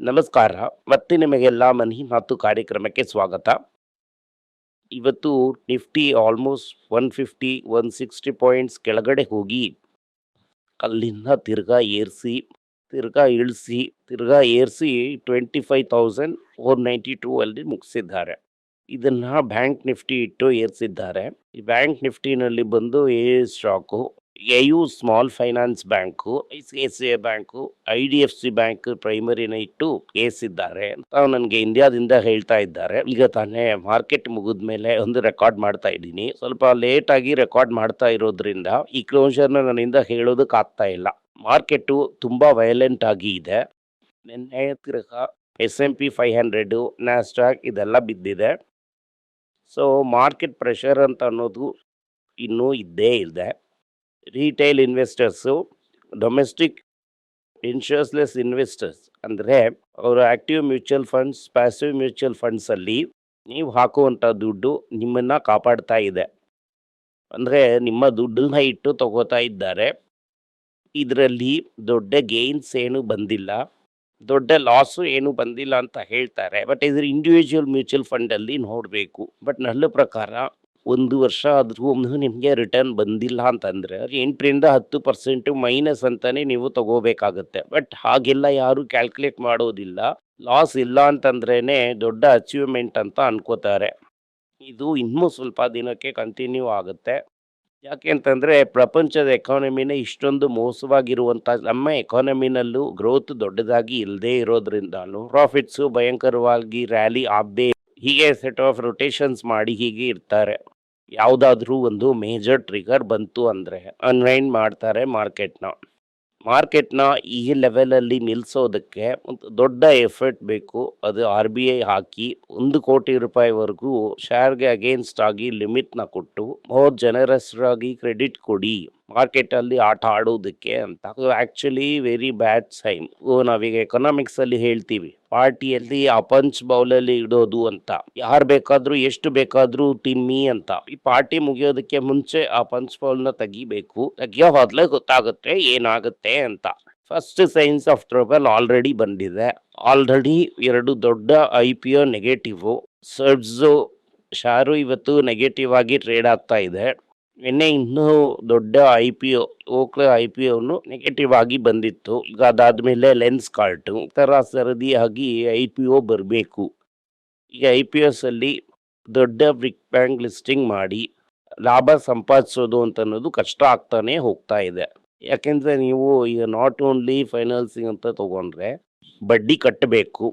ನಮಸ್ಕಾರ. ಮತ್ತೆ ನಿಮಗೆಲ್ಲ ಮನಿ ಮಾತು ಕಾರ್ಯಕ್ರಮಕ್ಕೆ ಸ್ವಾಗತ. ಇವತ್ತು Nifty almost one fifty, one sixty points ಕೆಳಗಡೆ ಹೋಗಿ, ಅಲ್ಲಿಂದ ತಿರ್ಗಾ ಏರಿಸಿ, ತಿರ್ಗಾ ಇಳಿಸಿ, ತಿರ್ಗಾ ಏರಿಸಿ twenty five thousand four ninety two ಅಲ್ಲಿ ಮುಗಿಸಿದ್ದಾರೆ. ಇದನ್ನು ಬ್ಯಾಂಕ್ ನಿಫ್ಟಿ ಇಟ್ಟು ಏರಿಸಿದ್ದಾರೆ. ಈ ಬ್ಯಾಂಕ್ ನಿಫ್ಟಿನಲ್ಲಿ ಬಂದು a stock A U small finance bank, I C I C I bank, I D F C bank ಪ್ರೈಮರಿನ ಇಟ್ಟು ಕೇಸಿದ್ದಾರೆ ಅಂತ ನನಗೆ ಇಂಡಿಯಾದಿಂದ ಹೇಳ್ತಾ ಇದ್ದಾರೆ. ಈಗ ತಾನೇ ಮಾರ್ಕೆಟ್ ಮುಗಿದ ಮೇಲೆ ಒಂದು ರೆಕಾರ್ಡ್ ಮಾಡ್ತಾ ಇದ್ದೀನಿ. ಸ್ವಲ್ಪ ಲೇಟ್ ಆಗಿ ರೆಕಾರ್ಡ್ ಮಾಡ್ತಾ ಇರೋದ್ರಿಂದ ಈ ಕ್ಲೋಜರ್ನ ನನ್ನಿಂದ ಹೇಳೋದಕ್ಕೆ ಆಗ್ತಾ ಇಲ್ಲ. ಮಾರ್ಕೆಟು ತುಂಬ ವಯಲೆಂಟ್ ಆಗಿ ಇದೆ. ನಿನ್ನೆ ತಿರ್ಗಾ S M P five hundred Nasdaq ಇದೆಲ್ಲ ಬಿದ್ದಿದೆ. ಸೊ ಮಾರ್ಕೆಟ್ ಪ್ರೆಷರ್ ಅಂತ ಅನ್ನೋದು ಇನ್ನೂ ಇದ್ದೇ ಇದೆ. ರಿಟೈಲ್ ಇನ್ವೆಸ್ಟರ್ಸು ಡೊಮೆಸ್ಟಿಕ್ ಇನ್ಶೂರೆನ್ಸ್ಲೆಸ್ ಇನ್ವೆಸ್ಟರ್ಸ್ ಅಂದರೆ ಅವರು active mutual funds passive mutual ಫಂಡ್ಸಲ್ಲಿ ನೀವು ಹಾಕುವಂಥ ದುಡ್ಡು ನಿಮ್ಮನ್ನು ಕಾಪಾಡ್ತಾ ಇದೆ. ಅಂದರೆ ನಿಮ್ಮ ದುಡ್ಡನ್ನ ಇಟ್ಟು ತಗೋತಾ ಇದ್ದಾರೆ. ಇದರಲ್ಲಿ ದೊಡ್ಡ ಗೇನ್ಸ್ ಏನು ಬಂದಿಲ್ಲ. ದೊಡ್ಡ ಲಾಸು ಏನು ಬಂದಿಲ್ಲ ಅಂತ ಹೇಳ್ತಾರೆ. ಬಟ್ ಇದ್ರ ಇಂಡಿವಿಜುವಲ್ ಮ್ಯೂಚುವಲ್ ಫಂಡಲ್ಲಿ ನೋಡಬೇಕು. ಬಟ್ ನನ್ನ ಪ್ರಕಾರ ಒಂದು ವರ್ಷ ಆದ್ರೂ ನಿಮಗೆ ರಿಟರ್ನ್ ಬಂದಿಲ್ಲ ಅಂತಂದರೆ ಎಂಟರಿಂದ ಹತ್ತು ಪರ್ಸೆಂಟು ಮೈನಸ್ ಅಂತಲೇ ನೀವು ತಗೋಬೇಕಾಗುತ್ತೆ. ಬಟ್ ಹಾಗೆಲ್ಲ ಯಾರು ಕ್ಯಾಲ್ಕುಲೇಟ್ ಮಾಡೋದಿಲ್ಲ. ಲಾಸ್ ಇಲ್ಲ ಅಂತಂದ್ರೇ ದೊಡ್ಡ ಅಚೀವ್ಮೆಂಟ್ ಅಂತ ಅನ್ಕೋತಾರೆ. ಇದು ಇನ್ನೂ ಸ್ವಲ್ಪ ದಿನಕ್ಕೆ ಕಂಟಿನ್ಯೂ ಆಗುತ್ತೆ. ಯಾಕೆ ಅಂತಂದರೆ ಪ್ರಪಂಚದ ಎಕಾನಮಿನೇ ಇಷ್ಟೊಂದು ಮೋಸವಾಗಿರುವಂಥ, ನಮ್ಮ ಎಕಾನಮಿನಲ್ಲೂ ಗ್ರೋತ್ ದೊಡ್ಡದಾಗಿ ಇಲ್ಲದೆ ಇರೋದ್ರಿಂದಾನು ಪ್ರಾಫಿಟ್ಸು ಭಯಂಕರವಾಗಿ ರ್ಯಾಲಿ ಆಗದೆ ಹೀಗೆ ಸೆಟ್ ಆಫ್ ರೊಟೇಷನ್ಸ್ ಮಾಡಿ ಹೀಗೆ ಇರ್ತಾರೆ. ಯಾವುದಾದ್ರೂ ಒಂದು ಮೇಜರ್ ಟ್ರಿಗರ್ ಬಂತು ಅಂದರೆ ಅನ್ವೈಂಡ್ ಮಾಡ್ತಾರೆ ಮಾರ್ಕೆಟ್ನ ಮಾರ್ಕೆಟ್ನ ಈ ಲೆವೆಲಲ್ಲಿ ನಿಲ್ಲಿಸೋದಕ್ಕೆ ಒಂದು ದೊಡ್ಡ ಎಫರ್ಟ್ ಬೇಕು. ಅದು ಆರ್ ಬಿ ಐ ಹಾಕಿ ಒಂದು ಕೋಟಿ ರೂಪಾಯಿವರೆಗೂ ಶೇರ್ಗೆ ಅಗೇನ್ಸ್ಟ್ ಆಗಿ ಲಿಮಿಟ್ನ ಕೊಟ್ಟು ಮೋರ್ ಜನರಸ್ ಆಗಿ ಕ್ರೆಡಿಟ್ ಕೊಡಿ. ಮಾರ್ಕೆಟಲ್ಲಿ ಆಟ ಆಡೋದಕ್ಕೆ ಅಂತ. ಆ್ಯಕ್ಚುಲಿ ವೆರಿ ಬ್ಯಾಡ್ ಸೈನ್ ನಾವೀಗ ಎಕನಾಮಿಕ್ಸ್ ಅಲ್ಲಿ ಹೇಳ್ತೀವಿ. ಪಾರ್ಟಿಯಲ್ಲಿ ಆ ಪಂಚ್ ಬೌಲಲ್ಲಿ ಇಡೋದು ಅಂತ. ಯಾರು ಬೇಕಾದರೂ, ಎಷ್ಟು ಬೇಕಾದರೂ ತಿಮ್ಮಿ ಅಂತ. ಈ ಪಾರ್ಟಿ ಮುಗಿಯೋದಕ್ಕೆ ಮುಂಚೆ ಆ ಪಂಚ್ ಬೌಲ್ನ ತೆಗಿಬೇಕು. ತೆಗಿಯೋ ಹೋದಲೇ ಗೊತ್ತಾಗುತ್ತೆ ಏನಾಗುತ್ತೆ ಅಂತ. First signs of trouble already ಬಂದಿದೆ. ಆಲ್ರೆಡಿ ಎರಡು ದೊಡ್ಡ ಐ ಪಿ ಒ ನೆಗೆಟಿವ್ ಸರ್ಬ್ಸು ಶಾರು ಇವತ್ತು ನೆಗೆಟಿವ್ ಆಗಿ ಟ್ರೇಡ್ ಆಗ್ತಾ ಇದೆ. ನಿನ್ನೆ ಇನ್ನೂ ದೊಡ್ಡ ಐ ಪಿ ಒ ಓಕ್ಲೆ ಐ ಪಿ ಒನು ನೆಗೆಟಿವ್ ಆಗಿ ಬಂದಿತ್ತು. ಈಗ ಅದಾದ್ಮೇಲೆ ಲೆನ್ಸ್ ಕಾರ್ಟ್ ತರ ಸರದಿಯಾಗಿ ಐ ಪಿ ಒ ಬರಬೇಕು. ಈಗ ಐ ಪಿ ಎಸ್ ಅಲ್ಲಿ ದೊಡ್ಡ ಬ್ರಿಕ್ ಬ್ಯಾಂಕ್ ಲಿಸ್ಟಿಂಗ್ ಮಾಡಿ, ಲಾಭ ಸಂಪಾದಿಸೋದು ಅಂತ ಅನ್ನೋದು ಕಷ್ಟ ಆಗ್ತಾನೆ ಹೋಗ್ತಾ ಇದೆ. ಯಾಕೆಂದರೆ ನೀವು ಈಗ ನಾಟ್ ಓನ್ಲಿ ಫೈನಾನ್ಸಿಂಗ್ ಅಂತ ತಗೊಂಡ್ರೆ ಬಡ್ಡಿ ಕಟ್ಟಬೇಕು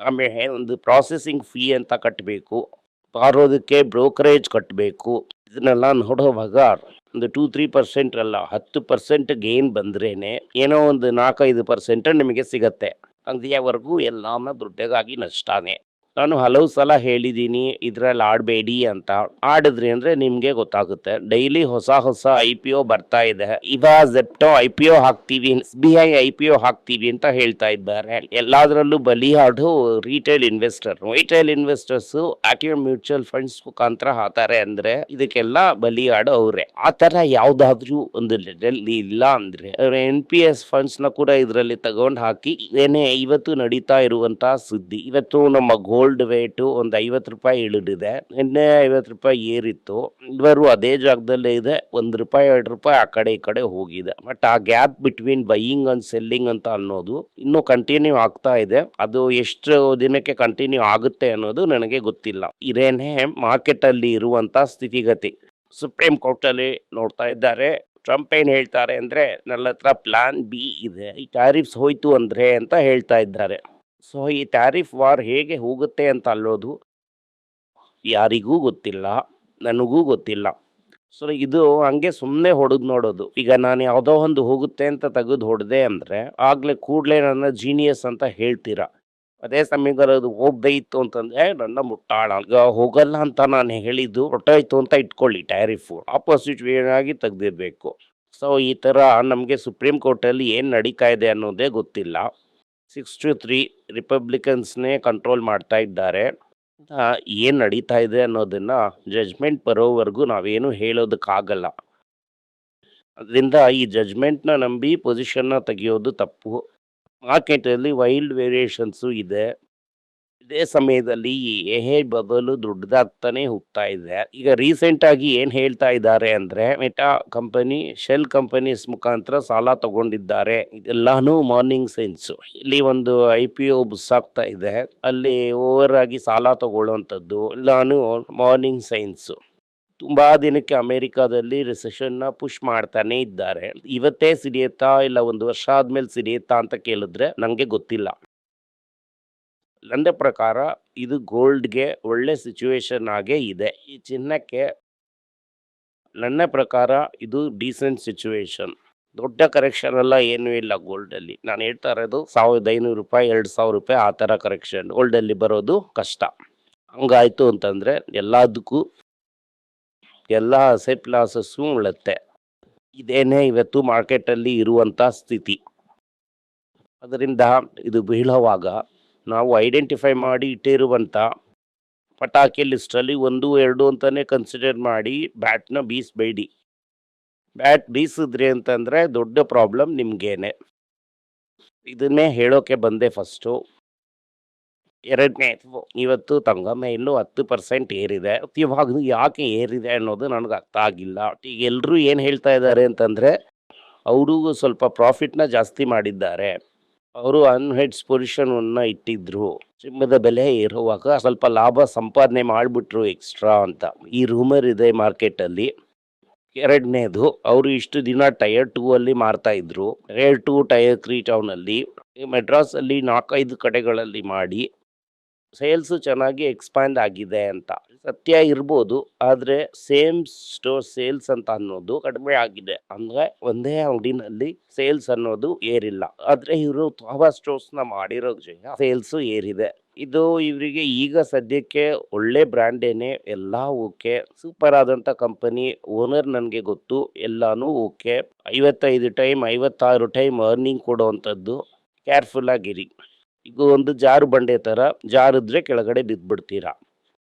ಆಮೇಲೆ ಒಂದು ಪ್ರಾಸೆಸಿಂಗ್ ಫೀ ಅಂತ ಕಟ್ಟಬೇಕು ಮಾರೋದಕ್ಕೆ ಬ್ರೋಕರೇಜ್ ಕಟ್ಟಬೇಕು ಇದನ್ನೆಲ್ಲ ನೋಡೋವಾಗ ಒಂದು ಟೂ ತ್ರೀ ಪರ್ಸೆಂಟ್ ಅಲ್ಲ, ಹತ್ತು ಪರ್ಸೆಂಟ್ ಗೇನ್ ಬಂದ್ರೇನೆ ಏನೋ ಒಂದು ನಾಲ್ಕೈದು ಪರ್ಸೆಂಟ್ ನಿಮಗೆ ಸಿಗತ್ತೆ. ಅಂಗಡಿಯವರೆಗೂ ಎಲ್ಲಾನ ದುಡ್ಡಗಾಗಿ ನಷ್ಟನೇ. ನಾನು ಹಲವು ಸಲ ಹೇಳಿದ್ದೀನಿ, ಇದರಲ್ಲಿ ಆಡಬೇಡಿ ಅಂತ. ಆಡಿದ್ರಿ ಅಂದರೆ ನಿಮಗೆ ಗೊತ್ತಾಗುತ್ತೆ. ಡೈಲಿ ಹೊಸ ಹೊಸ ಐ ಪಿ ಒ ಬರ್ತಾ ಇದೆ. ಇವಾಗ ಜೆಪ್ಟೋ ಐ ಪಿ ಒ ಹಾಕ್ತೀವಿ, S B I I P O ಹಾಕ್ತೀವಿ ಅಂತ ಹೇಳ್ತಾ ಇದ್ದಾರೆ. ಎಲ್ಲಾದ್ರಲ್ಲೂ ಬಲಿಯಾಡು retail investor retail investors active mutual funds ಮುಖಾಂತರ ಹಾಕ್ತಾರೆ ಅಂದ್ರೆ ಇದಕ್ಕೆಲ್ಲ ಬಲಿಯಾಡು ಅವರೇ. ಆ ತರ ಯಾವ್ದಾದ್ರೂ ಒಂದು ಲೆವೆಲ್ ಇಲ್ಲ ಅಂದ್ರೆ ಎನ್ ಪಿ ಎಸ್ ಫಂಡ್ಸ್ನ ಕೂಡ ಇದರಲ್ಲಿ ತಗೊಂಡ್ ಹಾಕಿ ಏನೇ ಇವತ್ತು ನಡೀತಾ ಇರುವಂತಹ ಸುದ್ದಿ. ಇವತ್ತು ನಮ್ಮ ಗೋಲ್ಡ್ ವೇಟ್ ಒಂದು ಐವತ್ತು ರೂಪಾಯಿ ಇಳಿದಿದೆ. ನಿನ್ನೆ ಐವತ್ತು ರೂಪಾಯಿ ಏರಿತ್ತು. ಇವರು ಅದೇ ಜಾಗದಲ್ಲೇ ಇದೆ. ಒಂದು ರೂಪಾಯಿ, ಎರಡು ರೂಪಾಯಿ ಆ ಕಡೆ ಈ ಕಡೆ ಹೋಗಿದೆ. ಬಟ್ ಆ gap between buying and selling ಅಂತ ಅನ್ನೋದು ಇನ್ನೂ ಕಂಟಿನ್ಯೂ ಆಗ್ತಾ ಇದೆ. ಅದು ಎಷ್ಟು ದಿನಕ್ಕೆ ಕಂಟಿನ್ಯೂ ಆಗುತ್ತೆ ಅನ್ನೋದು ನನಗೆ ಗೊತ್ತಿಲ್ಲ. ಇದೇನೇ ಮಾರ್ಕೆಟ್ ಅಲ್ಲಿ ಇರುವಂತ ಸ್ಥಿತಿಗತಿ. ಸುಪ್ರೀಂ ಕೋರ್ಟ್ ಅಲ್ಲಿ ನೋಡ್ತಾ ಇದ್ದಾರೆ. ಟ್ರಂಪ್ ಏನು ಹೇಳ್ತಾರೆ ಅಂದ್ರೆ ನನ್ನ ಹತ್ರ ಪ್ಲಾನ್ ಬಿ ಇದೆ. ಈ ಟ್ಯಾರಿಫ್ಸ್ ಹೋಯ್ತು ಅಂದ್ರೆ ಅಂತ ಹೇಳ್ತಾ ಇದ್ದಾರೆ. ಸೊ ಈ ಟ್ಯಾರಿಫ್ ವಾರ್ ಹೇಗೆ ಹೋಗುತ್ತೆ ಅಂತ ಅಲ್ಲೋದು ಯಾರಿಗೂ ಗೊತ್ತಿಲ್ಲ, ನನಗೂ ಗೊತ್ತಿಲ್ಲ. ಸೊ ಇದು ಹಂಗೆ ಸುಮ್ಮನೆ ಹೊಡೆದು ನೋಡೋದು. ಈಗ ನಾನು ಯಾವುದೋ ಒಂದು ಹೋಗುತ್ತೆ ಅಂತ ತೆಗೆದು ಹೊಡೆದೆ ಅಂದರೆ ಆಗಲೇ ಕೂಡಲೇ ನನ್ನ ಜೀನಿಯಸ್ ಅಂತ ಹೇಳ್ತೀರಾ? ಅದೇ ಸಮಯದಲ್ಲಿ ಅದು ಹೋಗದೆ ಇತ್ತು ಅಂತಂದರೆ ನನ್ನ ಮುಟ್ಟಾಳ. ಈಗ ಹೋಗಲ್ಲ ಅಂತ ನಾನು ಹೇಳಿದ್ದು ಹೊಟ್ಟೋಯ್ತು ಅಂತ ಇಟ್ಕೊಳ್ಳಿ ಟ್ಯಾರಿಫು ಆಪೋಸಿಟ್ ವೇ ಆಗಿ ತೆಗ್ದಿರಬೇಕು. ಸೊ ಈ ಥರ ನಮಗೆ ಸುಪ್ರೀಂ ಕೋರ್ಟಲ್ಲಿ ಏನು ನಡೀತಾ ಇದೆ ಅನ್ನೋದೇ ಗೊತ್ತಿಲ್ಲ. ಸಿಕ್ಸ್ ಟು ತ್ರೀ ರಿಪಬ್ಲಿಕನ್ಸ್ನೇ ಕಂಟ್ರೋಲ್ ಮಾಡ್ತಾ ಇದ್ದಾರೆ. ಏನು ನಡೀತಾ ಇದೆ ಅನ್ನೋದನ್ನು ಜಜ್ಮೆಂಟ್ ಬರೋವರೆಗೂ ನಾವೇನು ಹೇಳೋದಕ್ಕಾಗಲ್ಲ. ಅದರಿಂದ ಈ ಜಜ್ಮೆಂಟ್ನ ನಂಬಿ ಪೊಸಿಷನ್ನ ತೆಗೆಯೋದು ತಪ್ಪು. ಮಾರ್ಕೆಟಲ್ಲಿ ವೈಲ್ಡ್ ವೇರಿಯೇಷನ್ಸು ಇದೆ. ಇದೇ ಸಮಯದಲ್ಲಿ ಎಹೆ ಬದಲು ದೊಡ್ಡದಾಗ್ತಾನೆ ಹೋಗ್ತಾ ಇದೆ. ಈಗ ರೀಸೆಂಟ್ ಆಗಿ ಏನ್ ಹೇಳ್ತಾ ಇದ್ದಾರೆ ಅಂದ್ರೆ ಮೆಟಾ ಕಂಪನಿ ಶೆಲ್ ಕಂಪನೀಸ್ ಮುಖಾಂತರ ಸಾಲ ತಗೊಂಡಿದ್ದಾರೆ. ಇದೆಲ್ಲಾನು ಮಾರ್ನಿಂಗ್ ಸೈನ್ಸ್ ಇಲ್ಲಿ ಒಂದು ಐ ಪಿ ಒ ಬುಸ್ ಆಗ್ತಾ ಇದೆ. ಅಲ್ಲಿ ಓವರ್ ಆಗಿ ಸಾಲ ತಗೊಳ್ಳುವಂಥದ್ದು ಎಲ್ಲಾನು ಮಾರ್ನಿಂಗ್ ಸೈನ್ಸ್ ತುಂಬಾ ದಿನಕ್ಕೆ ಅಮೆರಿಕಾದಲ್ಲಿ ರಿಸೆಷನ್ನ ಪುಷ್ ಮಾಡ್ತಾನೆ ಇದ್ದಾರೆ. ಇವತ್ತೇ ಸಿಡಿಯುತ್ತಾ ಇಲ್ಲ, ಒಂದು ವರ್ಷ ಆದ್ಮೇಲೆ ಸಿಡಿಯುತ್ತಾ ಅಂತ ಕೇಳಿದ್ರೆ ನಂಗೆ ಗೊತ್ತಿಲ್ಲ. ನನ್ನ ಪ್ರಕಾರ ಇದು ಗೋಲ್ಡ್ಗೆ ಒಳ್ಳೆ ಸಿಚುವೇಶನ್ ಆಗೇ ಇದೆ. ಈ ಚಿನ್ನಕ್ಕೆ ನನ್ನ ಪ್ರಕಾರ ಇದು ಡೀಸೆಂಟ್ ಸಿಚುವೇಶನ್ ದೊಡ್ಡ ಕರೆಕ್ಷನ್ ಎಲ್ಲ ಏನೂ ಇಲ್ಲ ಗೋಲ್ಡಲ್ಲಿ. ನಾನು ಹೇಳ್ತಾ ಇರೋದು ಸಾವಿರದ ಐನೂರು ರೂಪಾಯಿ, ಎರಡು ಸಾವಿರ ರೂಪಾಯಿ ಆ ಥರ ಕರೆಕ್ಷನ್. ಗೋಲ್ಡಲ್ಲಿ ಬರೋದು ಕಷ್ಟ. ಹಂಗಾಯಿತು ಅಂತಂದರೆ ಎಲ್ಲದಕ್ಕೂ ಎಲ್ಲ ಅಸೆಟ್ ಲಾಸಸ್ಸು ಉಳುತ್ತೆ. ಇದೇನೇ ಇವತ್ತು ಮಾರ್ಕೆಟಲ್ಲಿ ಇರುವಂಥ ಸ್ಥಿತಿ. ಅದರಿಂದ ಇದು ಬೀಳುವಾಗ ನಾವು ಐಡೆಂಟಿಫೈ ಮಾಡಿ ಇಟ್ಟಿರುವಂಥ ಪಟಾಕಿ ಲಿಸ್ಟಲ್ಲಿ ಒಂದು, ಎರಡು ಅಂತಲೇ ಕನ್ಸಿಡರ್ ಮಾಡಿ ಬ್ಯಾಟ್ನ ಬೀಸಬೇಡಿ. ಬ್ಯಾಟ್ ಬೀಸಿದ್ರಿ ಅಂತಂದರೆ ದೊಡ್ಡ ಪ್ರಾಬ್ಲಮ್ ನಿಮಗೇನೆ. ಇದನ್ನೇ ಹೇಳೋಕೆ ಬಂದೆ ಫಸ್ಟು ಎರಡನೇ, ಇವತ್ತು ತಂಗಮ್ಮ ಇನ್ನೂ ಹತ್ತು ಪರ್ಸೆಂಟ್ ಏರಿದೆ. ಇವಾಗ ಯಾಕೆ ಏರಿದೆ ಅನ್ನೋದು ನನಗೆ ಅರ್ಥ ಆಗಿಲ್ಲ. ಈಗ ಎಲ್ಲರೂ ಏನು ಹೇಳ್ತಾ ಇದ್ದಾರೆ ಅಂತಂದರೆ ಅವರು ಸ್ವಲ್ಪ ಪ್ರಾಫಿಟ್ನ ಜಾಸ್ತಿ ಮಾಡಿದ್ದಾರೆ. ಅವರು ಅನ್ಹೆಡ್ಸ್ ಪೊಸಿಷನ್ ಇಟ್ಟಿದ್ರು. ಸಿಂಹದ ಬೆಲೆ ಇರುವಾಗ ಸ್ವಲ್ಪ ಲಾಭ ಸಂಪಾದನೆ ಮಾಡಿಬಿಟ್ರು ಎಕ್ಸ್ಟ್ರಾ ಅಂತ. ಈ ರೂಮರ್ ಇದೆ ಮಾರ್ಕೆಟಲ್ಲಿ ಎರಡನೇದು, ಅವರು ಇಷ್ಟು ದಿನ ಟೈರ್ ಟೂ ಅಲ್ಲಿ ಮಾರ್ತಾ ಇದ್ರು. ಟೈರ್ ಟೂ ಟೈರ್ ತ್ರೀ ಟೌನಲ್ಲಿ ಮೆಡ್ರಾಸ್ ಅಲ್ಲಿ ನಾಲ್ಕೈದು ಕಡೆಗಳಲ್ಲಿ ಮಾಡಿ. ಸೇಲ್ಸ್ ಚೆನ್ನಾಗಿ ಎಕ್ಸ್ಪ್ಯಾಂಡ್ ಆಗಿದೆ ಅಂತ. ಸತ್ಯ ಇರ್ಬೋದು, ಆದರೆ ಸೇಮ್ ಸ್ಟೋರ್ ಸೇಲ್ಸ್ ಅಂತ ಅನ್ನೋದು ಕಡಿಮೆ ಆಗಿದೆ. ಅಂದ್ರೆ ಒಂದೇ ಅಂಗಡಿನಲ್ಲಿ ಸೇಲ್ಸ್ ಅನ್ನೋದು ಏರಿಲ್ಲ. ಆದರೆ ಇವರು ತುಂಬ ಸ್ಟೋರ್ಸ್ನ ಮಾಡಿರೋ ಸೇಲ್ಸ್ ಏರಿದೆ. ಇದು ಇವರಿಗೆ ಈಗ ಸದ್ಯಕ್ಕೆ ಒಳ್ಳೆ ಬ್ರ್ಯಾಂಡೇನೆ ಎಲ್ಲ ಓಕೆ. ಸೂಪರ್ ಆದಂಥ ಕಂಪನಿ, ಓನರ್ ನನಗೆ ಗೊತ್ತು, ಎಲ್ಲಾನು ಓಕೆ. ಐವತ್ತೈದು ಟೈಮ್, ಐವತ್ತಾರು ಟೈಮ್ ಅರ್ನಿಂಗ್ ಕೊಡುವಂಥದ್ದು ಕೇರ್ಫುಲ್ ಆಗಿರಿ ಇದು ಒಂದು ಜಾರು ಬಂಡೆ ಥರ ಜಾರಿದ್ರೆ ಕೆಳಗಡೆ ಬಿದ್ದುಬಿಡ್ತೀರಾ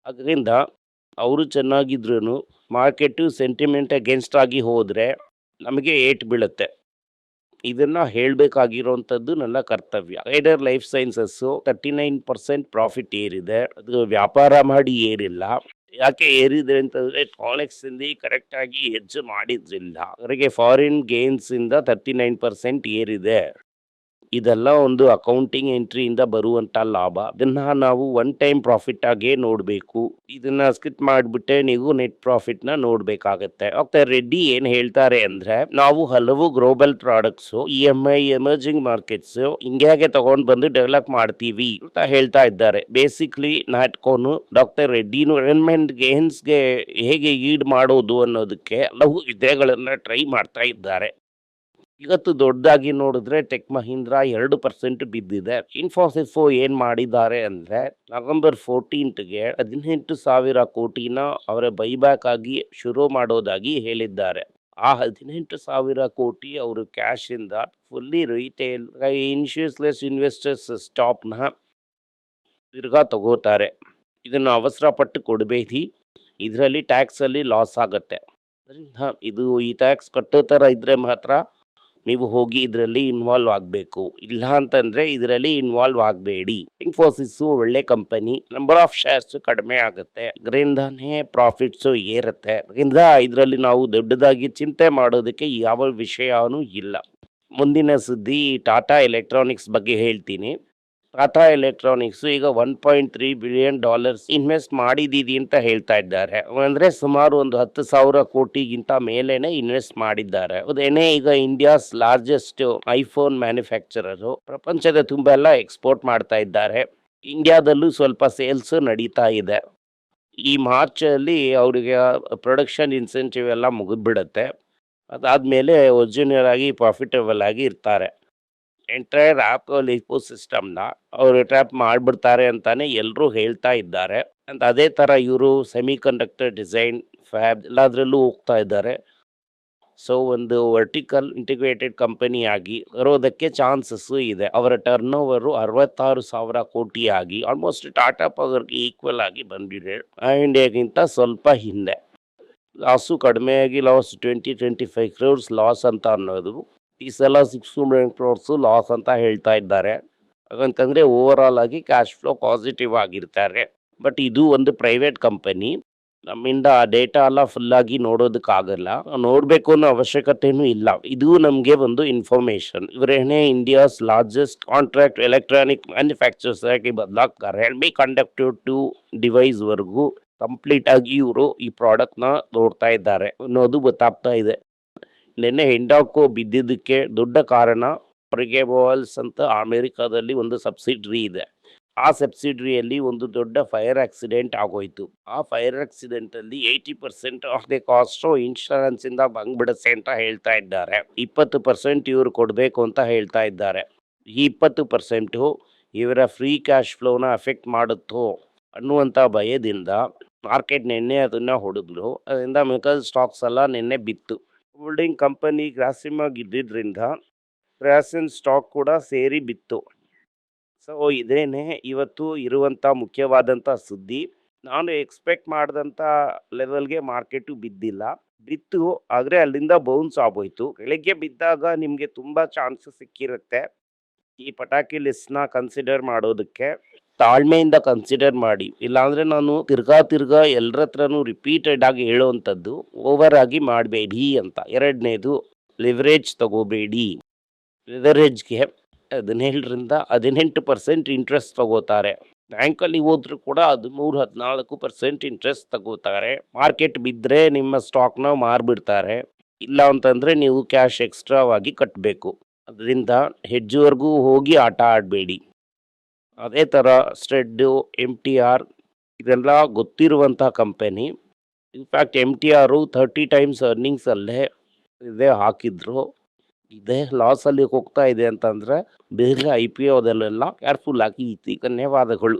ಅದರಿಂದ ಅವರು ಚೆನ್ನಾಗಿದ್ರು ಮಾರ್ಕೆಟು ಸೆಂಟಿಮೆಂಟ್ ಅಗೇನ್ಸ್ಟ್ ಆಗಿ ಹೋದರೆ ನಮಗೆ ಏಟ್ ಬೀಳುತ್ತೆ. ಇದನ್ನು ಹೇಳಬೇಕಾಗಿರೋವಂಥದ್ದು ನನ್ನ ಕರ್ತವ್ಯ. Rider life sciences thirty nine percent profit ಏರಿದೆ. ಅದು ವ್ಯಾಪಾರ ಮಾಡಿ ಏರಿಲ್ಲ. ಯಾಕೆ ಏರಿದೆ ಅಂತಂದರೆ ಫಾರೆಕ್ಸಿಂದ ಕರೆಕ್ಟಾಗಿ ಹೆಜ್ಜೆ ಮಾಡಿದ್ರಿಲ್ಲ. ಅವರಿಗೆ ಫಾರಿನ್ ಗೇನ್ಸ್ ಇಂದ ತರ್ಟಿ ನೈನ್ ಪರ್ಸೆಂಟ್ ಏರಿದೆ. ಇದೆಲ್ಲ ಒಂದು ಅಕೌಂಟಿಂಗ್ ಎಂಟ್ರಿಯಿಂದ ಬರುವಂತ ಲಾಭ. ಅದನ್ನ ನಾವು ಒನ್ ಟೈಮ್ ಪ್ರಾಫಿಟ್ ಆಗೇ ನೋಡಬೇಕು. ಇದನ್ನ ಸ್ಕಿಪ್ ಮಾಡಿಬಿಟ್ಟೆ ನೀವು ನೆಟ್ ಪ್ರಾಫಿಟ್ನ ನೋಡ್ಬೇಕಾಗತ್ತೆ. ಡಾಕ್ಟರ್ ರೆಡ್ಡಿ ಏನ್ ಹೇಳ್ತಾರೆ ಅಂದ್ರೆ, ನಾವು ಹಲವು global products E M I emerging markets ಇಂಡಿಯಾಗೆ ತಗೊಂಡ್ ಬಂದು ಡೆವಲಪ್ ಮಾಡ್ತೀವಿ ಅಂತ ಹೇಳ್ತಾ ಇದ್ದಾರೆ. ಬೇಸಿಕ್ಲಿ ನಾಟ್ಕೋನು ಡಾಕ್ಟರ್ ರೆಡ್ಡಿ ಎನ್ವೈರನ್ಮೆಂಟ್ ಗೇನ್ಸ್ಗೆ ಹೇಗೆ ಈಡ್ ಮಾಡೋದು ಅನ್ನೋದಕ್ಕೆ ಹಲವು ವಿದ್ಯೆಗಳನ್ನ ಟ್ರೈ ಮಾಡ್ತಾ ಇದ್ದಾರೆ. ಇವತ್ತು ದೊಡ್ಡದಾಗಿ ನೋಡಿದ್ರೆ ಟೆಕ್ ಮಹೀಂದ್ರ ಎರಡು ಪರ್ಸೆಂಟ್ ಬಿದ್ದಿದೆ. ಇನ್ಫೋಸಿಸ್ ಏನ್ ಮಾಡಿದ್ದಾರೆ ಅಂದ್ರೆ ನವೆಂಬರ್ ಫೋರ್ಟೀನ್ತ್ಗೆ ಹದಿನೆಂಟು ಸಾವಿರ ಕೋಟಿನ ಅವರ ಬೈಬ್ಯಾಕ್ ಆಗಿ ಶುರು ಮಾಡೋದಾಗಿ ಹೇಳಿದ್ದಾರೆ. ಆ ಹದಿನೆಂಟು ಸಾವಿರ ಕೋಟಿ ಅವರು ಕ್ಯಾಶ್ ಇಂದ ಫುಲ್ಲಿ ರಿಟೇಲ್ ಇನ್ಶೂಸ್ಲೆಸ್ ಇನ್ವೆಸ್ಟರ್ಸ್ ಸ್ಟಾಪ್ನ ತಿರ್ಗಾ ತಗೋತಾರೆ. ಇದನ್ನು ಅವಸರ ಪಟ್ಟು ಕೊಡಬೇಡಿ. ಇದರಲ್ಲಿ ಟ್ಯಾಕ್ಸಲ್ಲಿ ಲಾಸ್ ಆಗುತ್ತೆ. ಇದು ಈ ಟ್ಯಾಕ್ಸ್ ಕಟ್ಟೋ ಥರ ಇದ್ದರೆ ಮಾತ್ರ ನೀವು ಹೋಗಿ ಇದರಲ್ಲಿ ಇನ್ವಾಲ್ವ್ ಆಗಬೇಕು. ಇಲ್ಲ ಅಂತಂದ್ರೆ ಇದರಲ್ಲಿ ಇನ್ವಾಲ್ವ್ ಆಗಬೇಡಿ. ಇನ್ಫೋಸಿಸ್ ಒಳ್ಳೆ ಕಂಪನಿ ನಂಬರ್ ಆಫ್ ಶೇರ್ಸ್ ಕಡಿಮೆ ಆಗುತ್ತೆ. ಇದರಿಂದಾನೇ ಪ್ರಾಫಿಟ್ಸ್ ಏರುತ್ತೆ. ಅದರಿಂದ ಇದರಲ್ಲಿ ನಾವು ದೊಡ್ಡದಾಗಿ ಚಿಂತೆ ಮಾಡೋದಕ್ಕೆ ಯಾವ ವಿಷಯನೂ ಇಲ್ಲ. ಮುಂದಿನ ಸುದ್ದಿ ಟಾಟಾ ಎಲೆಕ್ಟ್ರಾನಿಕ್ಸ್ ಬಗ್ಗೆ ಹೇಳ್ತೀನಿ. ಟಾಟಾ ಎಲೆಕ್ಟ್ರಾನಿಕ್ಸು ಈಗ one point three billion dollars invest ಮಾಡಿದ್ದೀವಿ ಅಂತ ಹೇಳ್ತಾ ಇದ್ದಾರೆ. ಅಂದ್ರೆ ಸುಮಾರು ಒಂದು ಹತ್ತು ಸಾವಿರ ಕೋಟಿಗಿಂತ ಮೇಲೇನೆ ಇನ್ವೆಸ್ಟ್ ಮಾಡಿದ್ದಾರೆ. ಅದೇನೇ ಈಗ ಇಂಡಿಯಾಸ್ ಲಾರ್ಜೆಸ್ಟ್ ಐಫೋನ್ ಮ್ಯಾನುಫ್ಯಾಕ್ಚರರ್ ಪ್ರಪಂಚದ ತುಂಬ ಎಲ್ಲ ಎಕ್ಸ್ಪೋರ್ಟ್ ಮಾಡ್ತಾ ಇದ್ದಾರೆ. ಇಂಡಿಯಾದಲ್ಲೂ ಸ್ವಲ್ಪ ಸೇಲ್ಸ್ ನಡೀತಾ ಇದೆ. ಈ ಮಾರ್ಚ್ ಅಲ್ಲಿ ಅವರಿಗೆ ಪ್ರೊಡಕ್ಷನ್ ಇನ್ಸೆಂಟಿವ್ ಎಲ್ಲ ಮುಗಿದ್ಬಿಡುತ್ತೆ. ಅದಾದ್ಮೇಲೆ ಒರಿಜಿನಲ್ ಆಗಿ ಪ್ರಾಫಿಟಬಲ್ ಆಗಿ ಇರ್ತಾರೆ. ಎಂಟೈರ್ ಆಪಲ್ ಇಕೋ ಸಿಸ್ಟಮ್ನ ಅವರು ಟ್ರ್ಯಾಪ್ ಮಾಡಿಬಿಡ್ತಾರೆ ಅಂತಾನೆ ಎಲ್ಲರೂ ಹೇಳ್ತಾ ಇದ್ದಾರೆ. ಅಂತ ಅದೇ ಥರ ಇವರು ಸೆಮಿ ಕಂಡಕ್ಟರ್ ಡಿಸೈನ್ ಫ್ಯಾಬ್ ಎಲ್ಲದರಲ್ಲೂ ಹೋಗ್ತಾ ಇದ್ದಾರೆ. ಸೊ ಒಂದು ವರ್ಟಿಕಲ್ ಇಂಟಿಗ್ರೇಟೆಡ್ ಕಂಪನಿ ಆಗಿ ಬರೋದಕ್ಕೆ ಚಾನ್ಸಸ್ ಇದೆ. ಅವರ ಟರ್ನ್ ಓವರು ಅರವತ್ತಾರು ಸಾವಿರ ಕೋಟಿ ಆಗಿ ಆಲ್ಮೋಸ್ಟ್ ಟಾಟಾ ಪವರ್ಗೆ ಈಕ್ವಲ್ ಆಗಿ ಬಂದಿದೆ. ಇಂಡಿಯಾಗಿಂತ ಸ್ವಲ್ಪ ಹಿಂದೆ. ಲಾಸು ಕಡಿಮೆಯಾಗಿ loss twenty twenty five crores loss ಅಂತ ಅನ್ನೋದು. ಈ ಸಲ ಸಿಕ್ಸ್ ಹಂಡ್ರೆಡ್ ಕ್ರೋರ್ಸು ಲಾಸ್ ಅಂತ ಹೇಳ್ತಾ ಇದ್ದಾರೆ. ಹಾಗಂತಂದ್ರೆ ಓವರ್ ಆಲ್ ಆಗಿ ಕ್ಯಾಶ್ ಫ್ಲೋ ಪಾಸಿಟಿವ್ ಆಗಿರ್ತಾರೆ. ಬಟ್ ಇದು ಒಂದು ಪ್ರೈವೇಟ್ ಕಂಪನಿ ನಮ್ಮಿಂದ ಆ ಡೇಟಾ ಎಲ್ಲ ಫುಲ್ಲಾಗಿ ನೋಡೋದಕ್ಕಾಗಲ್ಲ. ನೋಡಬೇಕು ಅನ್ನೋ ಅವಶ್ಯಕತೆಯೂ ಇಲ್ಲ. ಇದು ನಮಗೆ ಒಂದು information ಇವರೇನೇ India's largest contract electronic manufacturers ಆಗಿ ಬದಲಾಗ್ತಾರೆ. ಬಿ ಕಂಡಕ್ಟಿವ್ ಟು ಡಿವೈಸ್ ವರೆಗೂ. ಕಂಪ್ಲೀಟ್ ಆಗಿ ಇವರು ಈ ಪ್ರಾಡಕ್ಟ್ನ ನೋಡ್ತಾ ಇದ್ದಾರೆ. ಅನ್ನೋದು ಗೊತ್ತಾಗ್ತಾ ಇದೆ. ನಿನ್ನೆ ಹಿಂಡಾಕೋ ಬಿದ್ದಿದ್ದಕ್ಕೆ ದೊಡ್ಡ ಕಾರಣ ಪ್ರಿಗೇಬಲ್ಸ್ ಅಂತ ಅಮೆರಿಕಾದಲ್ಲಿ ಒಂದು ಸಬ್ಸಿಡ್ರಿ ಇದೆ. ಆ ಸಬ್ಸಿಡ್ರಿಯಲ್ಲಿ ಒಂದು ದೊಡ್ಡ ಫೈರ್ ಆಕ್ಸಿಡೆಂಟ್ ಆಗೋಯ್ತು. ಆ fire ಆಕ್ಸಿಡೆಂಟಲ್ಲಿ eighty percent of the cost insurance ಇಂದ ಬಂದ್ಬಿಡುತ್ತೆ ಅಂತ ಹೇಳ್ತಾ ಇದ್ದಾರೆ. ಇಪ್ಪತ್ತು ಪರ್ಸೆಂಟ್ ಇವರು ಕೊಡಬೇಕು ಅಂತ ಹೇಳ್ತಾ ಇದ್ದಾರೆ. ಈ ಇಪ್ಪತ್ತು ಪರ್ಸೆಂಟು ಇವರ ಫ್ರೀ ಕ್ಯಾಶ್ ಫ್ಲೋನ ಅಫೆಕ್ಟ್ ಮಾಡುತ್ತೋ ಅನ್ನುವಂಥ ಭಯದಿಂದ ಮಾರ್ಕೆಟ್ ನಿನ್ನೆ ಅದನ್ನು ಹೊಡೆದ್ರು ಅದರಿಂದ ಮೆಕಲ್ ಸ್ಟಾಕ್ಸ್ ಎಲ್ಲ ನಿನ್ನೆ ಬಿತ್ತು. ಹೋಲ್ಡಿಂಗ್ ಕಂಪನಿ ಗ್ರಾಸಿಮಾಗಿ ಇದ್ದಿದ್ರಿಂದ ಗ್ರಾಸಿನ್ ಸ್ಟಾಕ್ ಕೂಡ ಸೇರಿ ಬಿತ್ತು. ಸೊ ಇದೇನೆ ಇವತ್ತು ಇರುವಂಥ ಮುಖ್ಯವಾದಂಥ ಸುದ್ದಿ. ನಾನು ಎಕ್ಸ್ಪೆಕ್ಟ್ ಮಾಡಿದಂಥ ಲೆವೆಲ್ಗೆ ಮಾರ್ಕೆಟು ಬಿದ್ದಿಲ್ಲ. ಬಿತ್ತು, ಆದರೆ ಅಲ್ಲಿಂದ ಬೌನ್ಸ್ ಆಗೋಯ್ತು. ಬೆಳಗ್ಗೆ ಬಿದ್ದಾಗ ನಿಮಗೆ ತುಂಬ ಚಾನ್ಸಸ್ ಸಿಕ್ಕಿರುತ್ತೆ. ಈ ಪಟಾಕಿ ಲಿಸ್ಟ್ನ ಕನ್ಸಿಡರ್ ಮಾಡೋದಕ್ಕೆ. ತಾಳ್ಮೆಯಿಂದ ಕನ್ಸಿಡರ್ ಮಾಡಿ. ಇಲ್ಲಾಂದರೆ ನಾನು ತಿರ್ಗಾ ತಿರ್ಗಾ ಎಲ್ಲರ ಹತ್ರನೂ ರಿಪೀಟೆಡ್ ಆಗಿ ಹೇಳುವಂಥದ್ದು ಓವರ್ ಆಗಿ ಮಾಡಬೇಡಿ ಅಂತ. ಎರಡನೇದು ಲಿವರೇಜ್ ತಗೋಬೇಡಿ. ಲಿವರೇಜ್ಗೆ ಹದಿನೇಳರಿಂದ ಹದಿನೆಂಟು ಪರ್ಸೆಂಟ್ ಇಂಟ್ರೆಸ್ಟ್ ತಗೋತಾರೆ. ಬ್ಯಾಂಕಲ್ಲಿ ಹೋದ್ರೂ ಕೂಡ ಹದಿಮೂರು, ಹದಿನಾಲ್ಕು ಪರ್ಸೆಂಟ್ ಇಂಟ್ರೆಸ್ಟ್ ತಗೋತಾರೆ. ಮಾರ್ಕೆಟ್ ಬಿದ್ದರೆ ನಿಮ್ಮ ಸ್ಟಾಕ್ನ ಮಾರಿಬಿಡ್ತಾರೆ. ಇಲ್ಲ ಅಂತಂದರೆ ನೀವು ಕ್ಯಾಶ್ ಎಕ್ಸ್ಟ್ರಾವಾಗಿ ಕಟ್ಟಬೇಕು ಅದರಿಂದ ಹೆಜ್ಜೆವರೆಗೂ ಹೋಗಿ ಆಟ ಆಡಬೇಡಿ. ಅದೇ ಥರ ಸ್ಟೆಡ್ಡು ಎಂ ಟಿ ಆರ್ ಇದೆಲ್ಲ ಗೊತ್ತಿರುವಂಥ company in fact M T R thirty times ಅರ್ನಿಂಗ್ಸಲ್ಲೇ ಇದೇ, ಹಾಕಿದ್ರು. ಇದೇ ಲಾಸಲ್ಲಿ ಹೋಗ್ತಾ ಇದೆ ಅಂತಂದರೆ ಬೇರೆ ಐ ಪಿ ಒದಲ್ಲೆಲ್ಲ ಕೇರ್ಫುಲ್ ಆಗಿ ಧನ್ಯವಾದಗಳು